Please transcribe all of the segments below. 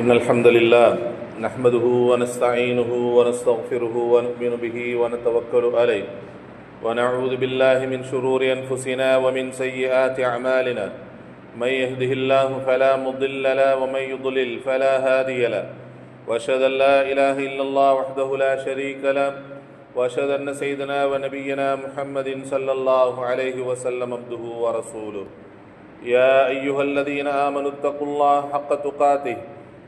إن الحمد لله نحمده ونستعينه ونستغفره ونؤمن به ونتوكل عليه ونعوذ بالله من شرور أنفسنا ومن سيئات أعمالنا. من يهده الله فلا مضل له ومن يضلل فلا هادي له. وأشهد أن لا إله إلا الله وحده لا شريك له. وأشهد أن سيدنا ونبينا محمد صلى الله عليه وسلم عبده ورسوله. يا أيها الذين آمنوا اتقوا الله حق تقاته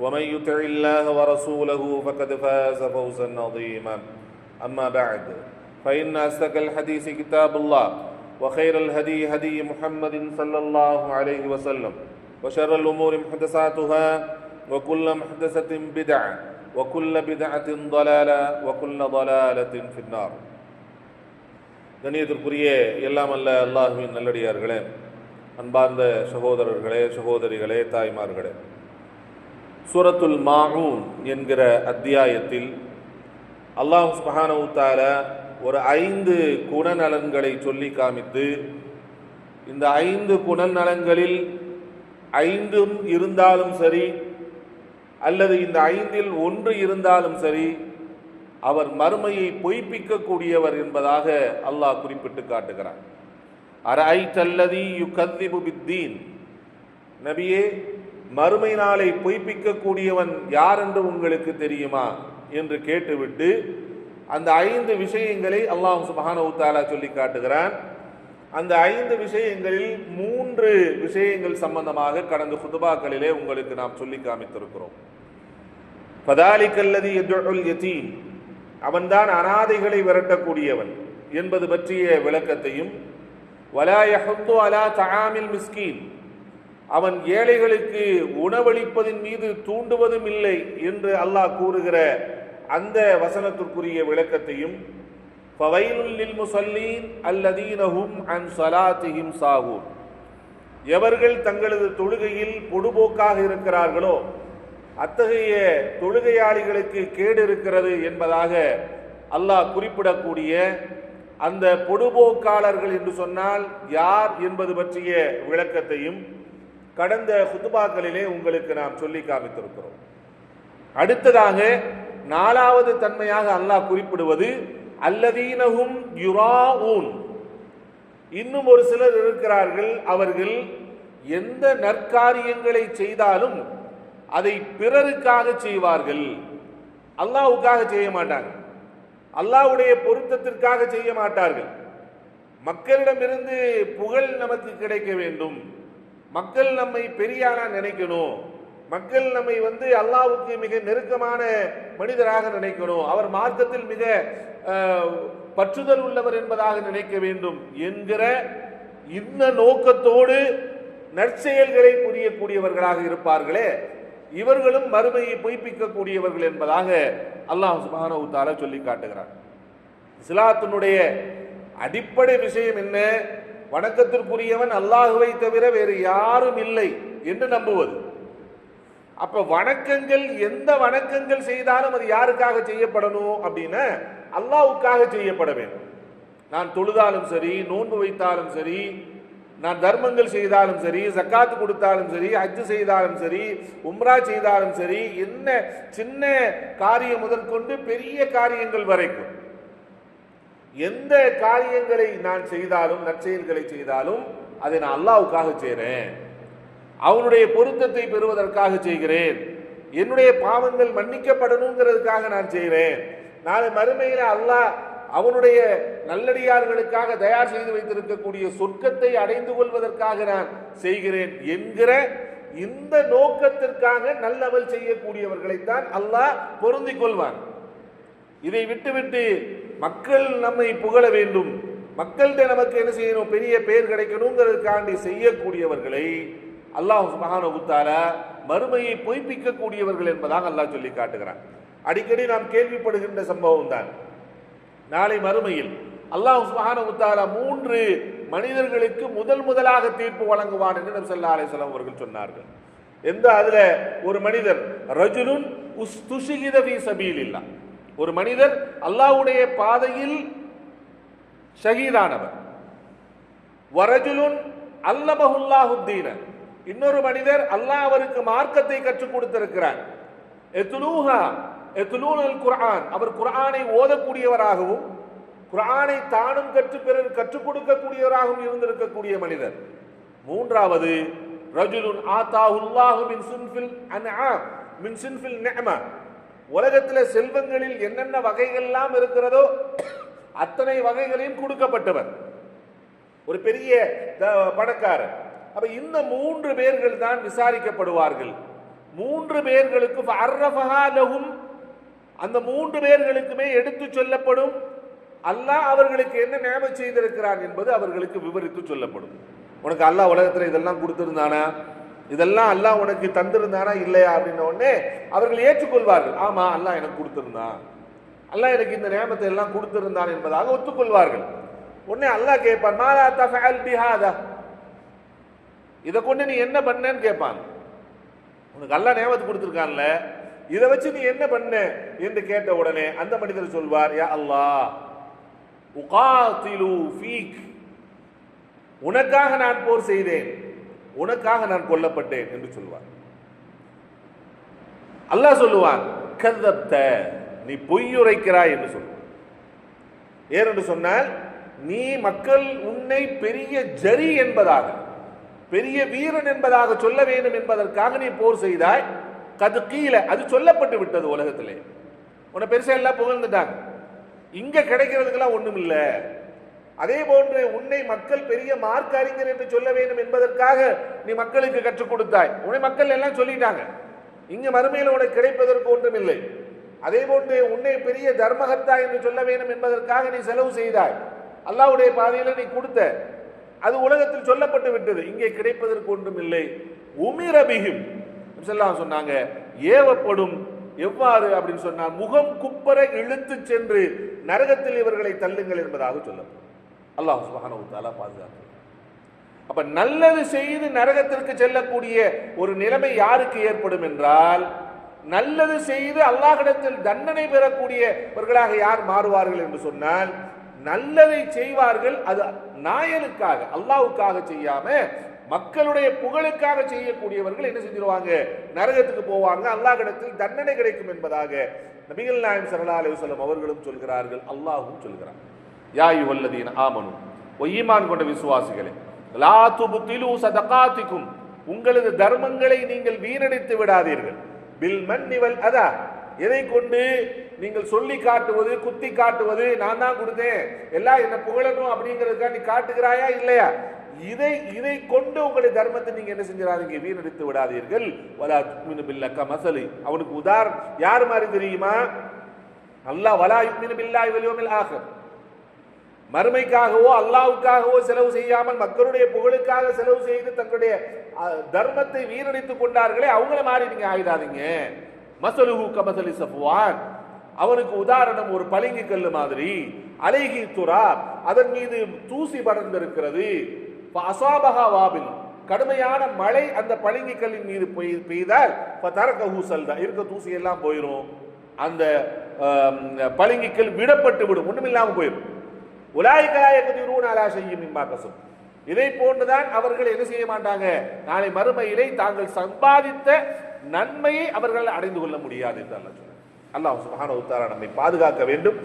ومن يطع الله ورسوله فقد فاز فوزا عظيما أما بعد فإن أصدق الحديث كتاب الله وخير الهدي هدي محمد صلى الله عليه وسلم وشر الأمور محدثاتها وكل محدثة بدعة وكل بدعة ضلالة وكل ضلالة في النار கண்ணியத்திற்குரிய எல்லாம் அல்ல அல்லாஹுவின் நல்லடியார்களே அன்பார்ந்த சகோதரர்களே சகோதரிகளே தாய்மார்களே சூரத்துல் மாஹூன் என்கிற அத்தியாயத்தில் அல்லாஹ் சுபஹானவு ஒரு ஐந்து குணநலன்களை சொல்லி காமித்து இந்த ஐந்து குணநலன்களில் ஐந்தும் இருந்தாலும் சரி அல்லது இந்த ஐந்தில் ஒன்று இருந்தாலும் சரி அவர் மறுமையை பொய்ப்பிக்கக்கூடியவர் என்பதாக அல்லாஹ் குறிப்பிட்டு காட்டுகிறார் அரை தல்லதி யு கத்திபு பித்தீன். நபியே மறுமை நாளை பொய்ப்பிக்கக்கூடியவன் யார் என்று உங்களுக்கு தெரியுமா? என்று கேட்டுவிட்டு அந்த ஐந்து விஷயங்களை அல்லாஹ் சுபஹானஹு தஆலா சொல்லி காட்டுகிறான். அந்த ஐந்து விஷயங்களில் மூன்று விஷயங்கள் சம்பந்தமாக கடந்த குதுபாக்களிலே உங்களுக்கு நாம் சொல்லி காமித்திருக்கிறோம். பதாலிக்கல்லதி எதுல் யதீம் அவன்தான் அனாதைகளை விரட்டக்கூடியவன் என்பது பற்றிய விளக்கத்தையும் வலாயஹத்து அலா தஆமில் மிஸ்கீன். அவன் ஏழைகளுக்கு உணவளிப்பதின் மீது தூண்டுவதும் இல்லை என்று அல்லாஹ் கூறுகிற அந்த வசனத்திற்குரிய விளக்கத்தையும் ஃபவைலுல் முசல்லீன் அல்லதீனஹும் அன் சலாத்திஹிம் சாகூன். எவர்கள் தங்களது தொழுகையில் பொடுபோக்காக இருக்கிறார்களோ அத்தகைய தொழுகையாளிகளுக்கு கேடு இருக்கிறது என்பதாக அல்லாஹ் குறிப்பிடக்கூடிய அந்த பொடுபோக்காளர்கள் என்று சொன்னால் யார் என்பது பற்றிய விளக்கத்தையும் கடந்த குத்துபாக்களிலே உங்களுக்கு நாம் சொல்லி காமித்திருக்கிறோம். அடுத்ததாக நாலாவது தன்மையாக அல்லாஹ் குறிப்பிடுவது அல்லதீனகும் யுராஊன். இன்னும் ஒரு சிலர் இருக்கிறார்கள் அவர்கள் எந்த நற்காரியங்களை செய்தாலும் அதை பிறருக்காக செய்வார்கள். அல்லாவுக்காக செய்ய மாட்டாங்க. அல்லாவுடைய பொருத்தத்திற்காக செய்ய மாட்டார்கள். மக்களிடமிருந்து புகழ் நமக்கு கிடைக்க வேண்டும். மக்கள் நம்மை பெரியாரா நினைக்கணும். மக்கள் நம்மை வந்து அல்லாவுக்கு மிக நெருக்கமான மனிதராக நினைக்கணும். அவர் மார்க்கத்தில் மிக பற்றுதல் உள்ளவர் என்பதாக நினைக்க வேண்டும் என்கிற இந்த நோக்கத்தோடு நற்செயல்களை புரியக்கூடியவர்களாக இருப்பார்களே. இவர்களும் மறுமையை பொய்ப்பிக்கக்கூடியவர்கள் என்பதாக அல்லாஹ் சுபானவு தாலா சொல்லி காட்டுகிறார் இஸ்லாத்தினுடைய அடிப்படை விஷயம் என்ன? வணக்கத்திற்குரியவன் அல்லாஹுவை தவிர வேறு யாரும் இல்லை என்று நம்புவது. அப்ப வணக்கங்கள் எந்த வணக்கங்கள் செய்தாலும் அது யாருக்காக செய்யப்படணும் அப்படின்னா அல்லாவுக்காக செய்யப்பட வேண்டும். நான் தொழுதாலும் சரி நோன்பு வைத்தாலும் சரி நான் தர்மங்கள் செய்தாலும் சரி ஜக்காத்து கொடுத்தாலும் சரி ஹஜ்ஜு செய்தாலும் சரி உம்ரா செய்தாலும் சரி என்ன சின்ன காரியம் முதற்கொண்டு பெரிய காரியங்கள் வரைக்கும். எந்த காரியங்களை நான் செய்தாலும் நற்செயல்களை செய்தாலும் அதை நான் அல்லாவுக்காக செய்கிறேன். அவனுடைய பொருத்தத்தை பெறுவதற்காக செய்கிறேன். என்னுடைய பாவங்கள் மன்னிக்கப்படணுங்கிறதுக்காக நான் செய்கிறேன். நாளை மறுமையில் அல்லாஹ் அவனுடைய நல்லடியார்களுக்காக தயார் செய்து வைத்திருக்கக்கூடிய சொர்க்கத்தை அடைந்து கொள்வதற்காக நான் செய்கிறேன் என்கிற இந்த நோக்கத்திற்காக நல்லவள் செய்யக்கூடியவர்களைத்தான் அல்லாஹ் பொருந்திக் கொள்வான். இதை விட்டுவிட்டு மக்கள் நம்மை புகழ வேண்டும். மக்கள்கிட்ட நமக்கு என்ன செய்யணும்? பெரிய பெயர் கிடைக்கணுங்கிறதுக்காண்டி செய்யக்கூடியவர்களை அல்லாஹ் சுபஹானஹு தஆலா மறுமையை பொய்ப்பிக்கக்கூடியவர்கள் என்பதாக அல்லாஹ் சொல்லி காட்டுகிறான். அடிக்கடி நாம் கேள்விப்படுகின்ற சம்பவம் தான். நாளை மறுமையில் அல்லாஹ் சுப்ஹானஹு தஆலா மூன்று மனிதர்களுக்கு முதல் முதலாக தீர்ப்பு வழங்குவான் என்று நம் செல்லா அலைஹி அவர்கள் சொன்னார்கள். எந்த அதுல? ஒரு மனிதர் ரஜுலுன் உஸ்துஷிகித ஃபீ சபீலில்லாஹ். ஒரு மனிதர் அல்லாஹ்வுடைய பாதையில் ஷஹீதானவர். வரஜுலுன் அல்லமஹுல்லாஹுத்தீன இன்னொரு மனிதர் அல்லாஹ் அவருக்கு மார்க்கத்தை கற்றுக் கொடுத்திருக்கிறார். எத்துலூஹா எத்துலூனல் குர்ஆன். அவர் குர்ஆனை ஓதக்கூடியவராகவும் குரானை தானும் கற்று பிறர் கற்றுக் கொடுக்கக்கூடியவராகவும் இருந்திருக்கக்கூடிய மனிதர். மூன்றாவது ரஜுலுன் ஆத்தாஹுல்லாஹு மின் சுன்ஃபில் அன்ஆம் மின் சின்ஃபில் நிஅமா. உலகத்தில் செல்வங்களில் என்னென்ன வகைகள்லாம் இருக்கிறதோ அத்தனை வகைகளையும் கொடுக்கப்பட்டவர். ஒரு பெரிய பணக்காரர். அப்ப இந்த மூன்று பேர்கள் தான் விசாரிக்கப்படுவார்கள். மூன்று பேர்களுக்கு ஃபஅர்ரஃபஹா அந்த மூன்று பேர்களுக்குமே எடுத்து சொல்லப்படும். அல்லாஹ் அவர்களுக்கு என்ன ஞாபகம் செய்திருக்கிறான் என்பது அவர்களுக்கு விவரித்து சொல்லப்படும். உனக்கு அல்லாஹ் உலகத்தில் இதெல்லாம் கொடுத்துருந்தானா? இதெல்லாம் அல்லாஹ் உனக்கு தந்திருந்தானா இல்லையா அப்படின்ன உடனே அவர்கள் ஏற்றுக்கொள்வார்கள். ஆமா அல்லாஹ் எனக்கு கொடுத்திருந்தான் அல்லாஹ் எனக்கு இந்த நியமத்தை எல்லாம் கொடுத்திருந்தான் என்பதாக ஒத்துக்கொள்வார்கள். உடனே அல்லாஹ் கேட்பான் மாலா தஃஅல் பிஹாதா? இதை கொண்டு நீ என்ன பண்ணேன்னு கேட்பான். உனக்கு அல்லாஹ் நியமத்து கொடுத்துருக்கான்ல இதை வச்சு நீ என்ன பண்ண? என்று கேட்ட உடனே அந்த மனிதர் சொல்வார் யா அல்லாஹ் உகாத்திலு ஃபீக். உனக்காக நான் போர் செய்தேன். உனக்காக நான் கொல்லப்பட்டேன் என்று சொல்வார். அல்லாஹ் சொல்லுவான் கதப்த நீ பொய்யுரைக்கிறாய் என்று சொல்லுவான் ஏனென்று சொன்னால் நீ மக்கள் உன்னை பெரிய ஜரி என்பதாக பெரிய வீரன் என்பதாக சொல்ல வேண்டும் என்பதற்காக நீ போர் செய்தாய். கது கீழே அது சொல்லப்பட்டு விட்டது உலகத்திலே. உன்னை பெருசா எல்லாம் புகழ்ந்துட்டாங்க. இங்க கிடைக்கிறதுக்கெல்லாம் ஒண்ணும் இல்லை அதே போன்று உன்னை மக்கள் பெரிய மார்க் அறிஞர் என்று சொல்ல வேண்டும் என்பதற்காக நீ மக்களுக்கு கற்றுக் கொடுத்தாய். உன்னை மக்கள் எல்லாம் சொல்லிட்டாங்க. இங்கு மறுமையில் உனக்கு கிடைப்பதற்கு ஒன்றும் இல்லை அதே போன்று உன்னை பெரிய தர்மகர்த்தா என்று சொல்ல வேண்டும் என்பதற்காக நீ செலவு செய்தாய். அல்லாவுடைய பாதையில் நீ கொடுத்த. அது உலகத்தில் சொல்லப்பட்டு விட்டது. இங்கே கிடைப்பதற்கு ஒன்றும் இல்லை உமிரபிகும் சொன்னாங்க ஏவப்படும். எவ்வாறு? அப்படின்னு சொன்னால் முகம் குப்பர இழுத்து சென்று நரகத்தில் இவர்களை தள்ளுங்கள் என்பதாக சொல்லப்படும். அல்லாஹ் சுபஹானவுத்தாலா வ பாதுகாப்பு அப்ப நல்லது செய்து நரகத்திற்கு செல்லக்கூடிய ஒரு நிலைமை யாருக்கு ஏற்படும் என்றால் நல்லது செய்து அல்லாஹிடத்தில் தண்டனை பெறக்கூடியவர்களாக யார் மாறுவார்கள் என்று சொன்னால் நல்லதை செய்வார்கள் அது நாயனுக்காக அல்லாஹ்வுக்காக செய்யாம மக்களுடைய புகழுக்காக செய்யக்கூடியவர்கள் என்ன செஞ்சிருவாங்க? நரகத்துக்கு போவாங்க அல்லாஹிடத்தில் தண்டனை கிடைக்கும் என்பதாக நபிகள் நாயம் சரலா அலுவலம் அவர்களும் சொல்கிறார்கள் அல்லாஹ்வும் சொல்கிறார்கள் யா யுவல்லதீன ஆமனு. ஒய்யீமான் கொண்ட விசுவாசிகளே லா துபுத்திலு சதகாத்திக்கும் உங்களது தர்மங்களை நீங்கள் வீணடித்து விடாதீர்கள். பில் மன்னிவல் அதா. எதை கொண்டு நீங்கள் சொல்லி காட்டுவது குத்தி காட்டுவது நான் தான் கொடுத்தேன். எல்லாம் என்ன புகழணும் அப்படிங்கிறதுக்காக நீ காட்டுகிறாயா இல்லையா? இதை இதை கொண்டு உங்களுடைய தர்மத்தை நீங்க என்ன செஞ்சிடாதீங்க? வீணடித்து விடாதீர்கள். வலா துக்மினு பில்லக்க மசலி. அவனுக்கு உதாரணம் யார் மாதிரி தெரியுமா? அல்லாஹ் வலா யுக்மினு பில்லாஹி வல் யௌமில் மறுமைக்காகவோ அல்லாவுக்காகவோ செலவு செய்யாமல் மக்களுடைய புகழுக்காக செலவு செய்து தங்களுடைய தர்மத்தை வீணடித்துக் கொண்டார்களே அவங்கள மாதிரி நீங்க ஆயிடாதீங்க. மசலுஹு கமசலி சஃபுவான். அவனுக்கு உதாரணம் ஒரு பளிங்கு கல் மாதிரி. அலைகி துரா அதன் மீது தூசி படர்ந்திருக்கிறது. அசாபகா வாபில். கடுமையான மழை அந்த பளிங்கு கல்லின் மீது பெய்- பெய்தால் தரக்க ஊசல்தா இருக்க தூசி எல்லாம் போயிடும் அந்த ஆம், விடப்பட்டு விடும். ஒண்ணுமில்லாம போயிடும் உலாய்கலாயகதிரூன் செய்யும் இம்மாக்கசும் இதை போன்றுதான் அவர்கள் என்ன செய்ய மாட்டாங்க? நாளை மறுமையிலே தாங்கள் சம்பாதித்த நன்மையை அவர்கள் அடைந்து கொள்ள முடியாது என்று அல்லாஹ் சொல்றார் அல்லாஹ் சுப்ஹானஹு நம்மை பாதுகாக்க வேண்டும்.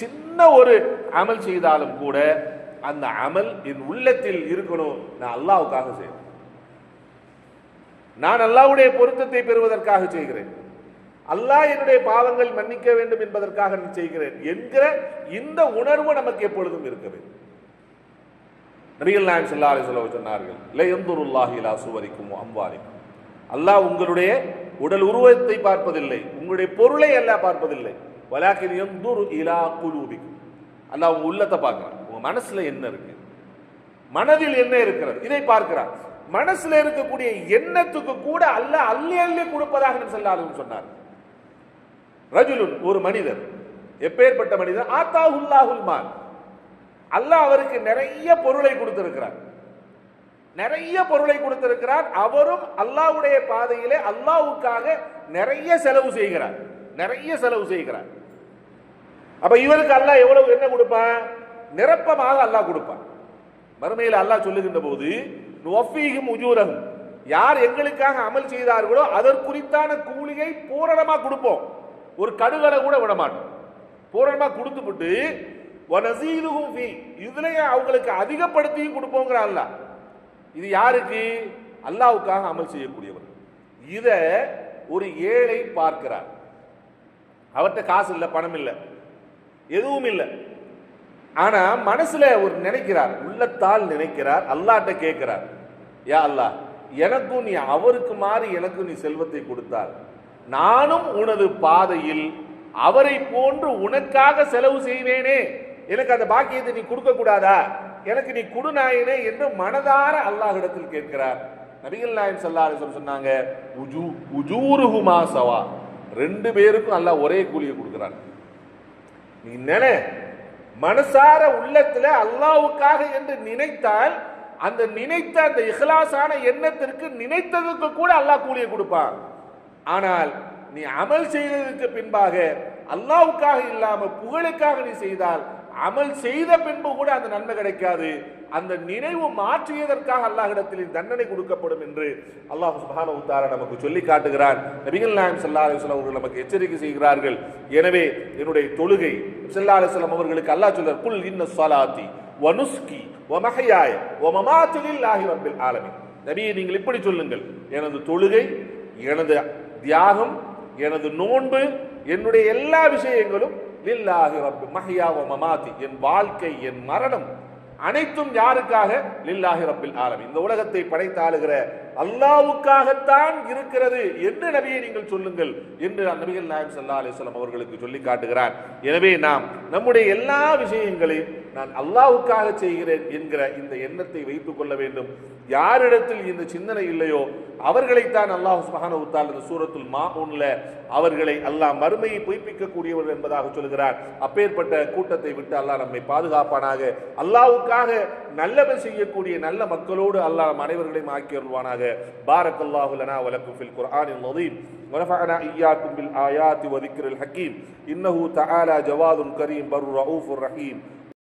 சின்ன ஒரு அமல் செய்தாலும் கூட அந்த அமல் என் உள்ளத்தில் இருக்கணும். நான் அல்லாவுக்காக செய்யணும் நான் அல்லாவுடைய பொருத்தத்தை பெறுவதற்காக செய்கிறேன். அல்லாஹ் என்னுடைய பாவங்கள் மன்னிக்க வேண்டும் என்பதற்காக நான் செய்கிறேன் என்கிற இந்த உணர்வு நமக்கு எப்பொழுதும் இருக்க வேண்டும். நபிகள் நாயம் சொல்லா அலி வஸல்லம் சொன்னார்கள் இல்லை யன்துருல்லாஹி சுவரிக்கும் அம்பாரிக்கும் அல்லாஹ் உங்களுடைய உடல் உருவத்தை பார்ப்பதில்லை உங்களுடைய பொருளை அல்லாஹ் பார்ப்பதில்லை. வலாக்கின் யன்துரு இலா குலூபிக்கும். அல்லாஹ் உங்க உள்ளத்தை பார்க்கிறான் உங்க மனசுல என்ன இருக்கு? மனதில் என்ன இருக்கிறது? இதை பார்க்கிறார் மனசுல இருக்கக்கூடிய எண்ணத்துக்கு கூட அல்லாஹ் அள்ளி அள்ளி கொடுப்பதாக நபி ஸல்லல்லாஹு சொன்னார் ரஜுலுன் ஒரு மனிதர். எப்பேற்பட்ட மனிதர்? ஆத்தாஹுல்லாஹுல் மால். அல்லாஹ் அவருக்கு நிறைய பொருளை கொடுத்திருக்கிறார். நிறைய பொருளை கொடுத்திருக்கிறார். அவரும் அல்லாஹ்வுடைய பாதையிலே அல்லாஹ்வுக்காக நிறைய செலவு செய்கிறார். நிறைய செலவு செய்கிறார். அப்ப இவருக்கு அல்லாஹ் எவ்வளவு என்ன கொடுப்பான்? நிரப்பமாக அல்லாஹ் கொடுப்பான். மறுமையில் அல்லாஹ் சொல்லுகின்ற போது நுவஃபீஹிம் உஜூரகும் யார் எங்களுக்காக அமல் செய்தார்களோ அதற்குறித்தான கூலியை பூரணமாக கொடுப்போம். ஒரு கடுகடை கூட விட மாட்டோம் கொடுத்து விட்டு ஒனசீதுகும் ஃபீ. இதுலயே அவங்களுக்கு அதிகப்படுத்தியும் கொடுப்போங்கிற அல்லாஹ் இது யாருக்கு? அல்லாவுக்காக அமல் செய்யக்கூடியவர். இதை ஒரு ஏழை பார்க்கிறார். அவர்கிட்ட காசு இல்லை பணம் இல்லை. எதுவும் இல்லை. ஆனா மனசுல ஒரு நினைக்கிறார். உள்ளத்தால் நினைக்கிறார். அல்லாட்ட கேட்கிறார். யா அல்லாஹ் எனக்கும் நீ அவருக்கு மாறி எனக்கும் நீ செல்வத்தை கொடுத்தார் நானும் உனது பாதையில் அவரை போன்று உனக்காக செலவு செய்வேனே. எனக்கு அந்த பாக்கியத்தை நீ கொடுக்க கூடாதா எனக்கு நீ குடுநாயனே என்று மனதார அல்லாஹிடத்தில் கேட்கிறார். நபிகள் நாயன் சல்லாஹ் சொன்னாங்க உஜூ உஜூருஹுமா சவா. ரெண்டு பேருக்கும் அல்லாஹ் ஒரே கூலியை கொடுக்குறான். நீ நினை மனசார உள்ளத்துல அல்லாவுக்காக என்று நினைத்தால் அந்த நினைத்த அந்த இஹ்லாசான எண்ணத்திற்கு நினைத்ததுக்கு கூட அல்லாஹ் கூலியை கொடுப்பான். ஆனால் நீ அமல் செய்ததற்கு பின்பாக அல்லாவுக்காக இல்லாம புகழுக்காக நீ செய்தால் அமல் செய்த பின்பு கூட அந்த நன்மை கிடைக்காது. அந்த நினைவு மாற்றியதற்காக அல்லாஹிடத்தில் தண்டனை கொடுக்கப்படும் என்று அல்லாஹ் சுபான வ நமக்கு சொல்லி காட்டுகிறான். நபிகள் நாயம் சல்லா அலுவலம் அவர்கள் நமக்கு எச்சரிக்கை செய்கிறார்கள். எனவே என்னுடைய தொழுகை சல்லா அலுவலம் அவர்களுக்கு அல்லாஹ் சொல்றார் புல் இன்ன சலாத்தி வனுஸ்கி ஒமகையாய ஒமமாச்சலில் ஆகி வம்பில் ஆலமி நபியை நீங்கள் இப்படி சொல்லுங்கள். எனது தொழுகை எனது தியாகம் எனது நோன்பு என்னுடைய எல்லா விஷயங்களும் லில்லாஹி ரப்பு மஹ்யா மமாதி என் வாழ்க்கை என் மரணம் அனைத்தும் யாருக்காக? லில்லாஹி ரப்பில் ஆலம் இந்த உலகத்தை படைத்தாளுகிற அல்லாவுக்காகத்தான் இருக்கிறது என்று நபியை நீங்கள் சொல்லுங்கள் என்று நபிகள் நாயம் சல்லா அலிஸ்லாம் அவர்களுக்கு சொல்லி காட்டுகிறார். எனவே நாம் நம்முடைய எல்லா விஷயங்களையும் நான் அல்லாவுக்காக செய்கிறேன் என்கிற இந்த எண்ணத்தை வைத்துக் கொள்ள வேண்டும் யாரிடத்தில் இந்த சிந்தனை இல்லையோ அவர்களைத்தான் அல்லாஹ் சுபஹான உத்தால் இந்த சூரத்துல் மாவுன்ல அவர்களை அல்லாஹ் மறுமையை பொய்ப்பிக்கக்கூடியவர் என்பதாக சொல்கிறார் அப்பேற்பட்ட கூட்டத்தை விட்டு அல்லாஹ் நம்மை பாதுகாப்பானாக அல்லாவுக்காக நல்லவை செய்யக்கூடிய நல்ல மக்களோடு அல்லாஹ் நம் அனைவர்களையும் ஆக்கி அருள்வானாக பாரக் அல்லாஹு லனா வலக்கும் ஃபில் குர்ஆனில் நதீம் ونفعنا إياكم بالآيات وذكر الحكيم إنه تعالى جواد كريم بر رؤوف رحيم